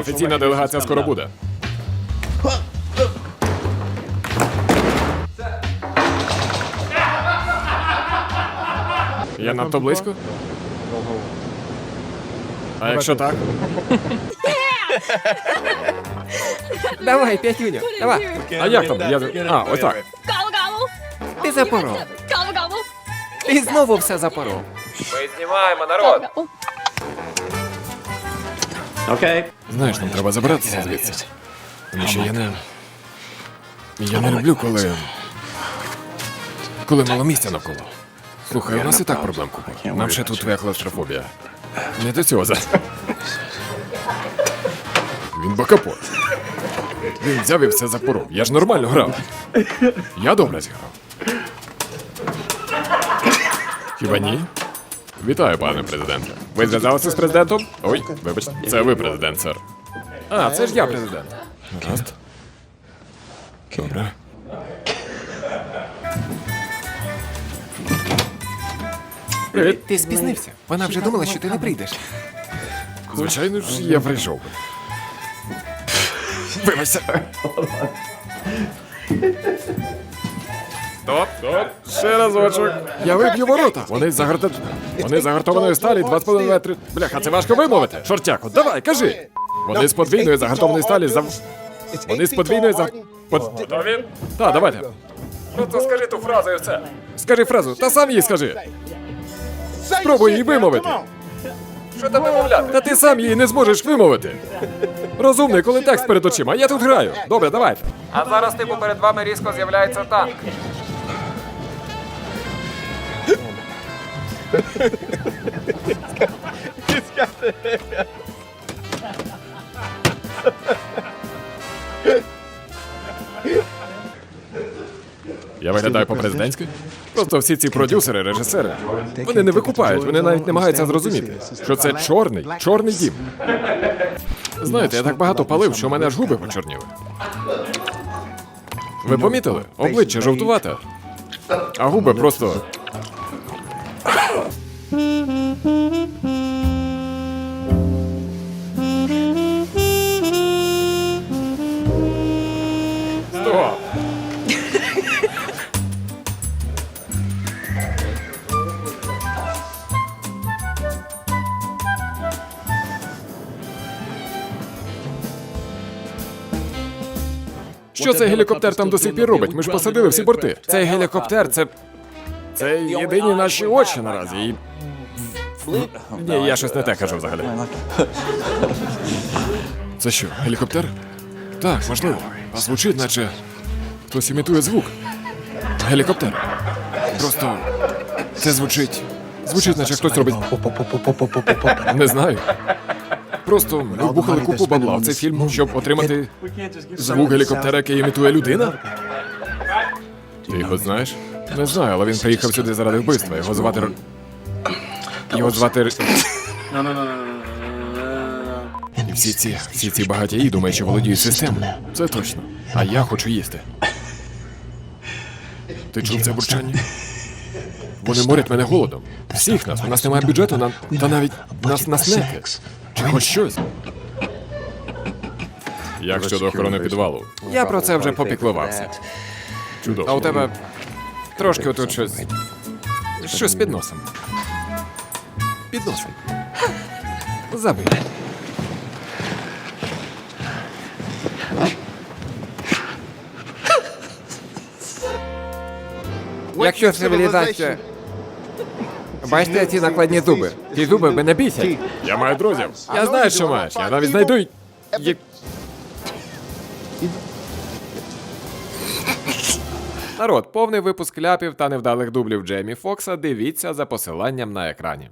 Офіційна делегація скоро буде. Я надто близько? А якщо так? Давай, п'ятюню, давай. А як там? Я... А, ось так. Ти запоров. Ти знову все запоров. Ми знімаємо народ. Окей. Знаєш, нам треба забиратися звідси. Тому що я не. Я не люблю, коли. Коли мало місця навколо. Слухай, у нас і так проблем купа. Нам ще тут твоя клаустрофобія. Не до цього зараз. Він бакапот. Він взяв і все запоров. Я ж нормально грав. Я добре зіграв. Хіба ні? Вітаю, пане президенте. Ви зв'язалися з президентом? Ой, вибачте, це ви президент, сер. А, це ж я президент. Гаразд. Добре. Привіт. Ти спізнився. Вона вже думала, що ти не прийдеш. Звичайно ж, я прийшов. Вибачте. Стоп, стоп. Ще разочок. Я виб'ю ворота. Вони загарта... Вони загартованої сталі 2,5 метри. Бляха, це важко вимовити. Шортяко, давай, кажи. Вони з подвійної загартованої сталі за... Вони з подвійної за... Под... Готові? Так, давайте. Просто скажи ту фразу і все. Скажи фразу, та сам її скажи. Спробуй її вимовити. Що там вимовляти? Та ти сам її не зможеш вимовити. Розумний, коли текст перед очима, я тут граю. Добре, давайте. А зараз, типу, перед вами різко з'являється танк. Я виглядаю по-президентськи? Просто всі ці продюсери, режисери, вони не викупають, вони навіть намагаються зрозуміти, що це чорний, чорний дім. Знаєте, я так багато палив, що в мене аж губи почорніли. Ви помітили? Обличчя жовтувате. А губи просто. Що цей гелікоптер там до сих пір робить? Ми ж посадили всі борти. Цей гелікоптер це. Це єдині наші очі наразі. І... Ні, я щось не те кажу взагалі. Це що, гелікоптер? Так, можливо. Звучить, наче хтось імітує звук. Гелікоптер. Просто це звучить. Звучить, наче хтось робить. Не знаю. Просто ми вбухали купу бабла в цей фільм, щоб отримати звук гелікоптера, який імітує людина. Ти його знаєш? Не знаю, але він приїхав сюди заради вбивства. Його звати. Р- Його звати. Р- І всі ці, всі ці багатії думають, що володіють системою. Це точно. А я хочу їсти. Ти чув це бурчання? Вони морять мене голодом. Всіх нас. У нас немає бюджету на та навіть нас на снеки. Чи хоч щось. Як щодо охорони підвалу? Я про це вже попіклувався. Чудово. А у тебе трошки отут щось. Щось під носом. Під носом. Забий. Якщо цивілізація. Бачите ці накладні зуби? Ці зуби мене бісять. Я маю друзів. Я знаю, що маєш. Я навіть знайду. й- й- Народ, повний випуск ляпів та невдалих дублів Джеймі Фокса дивіться за посиланням на екрані.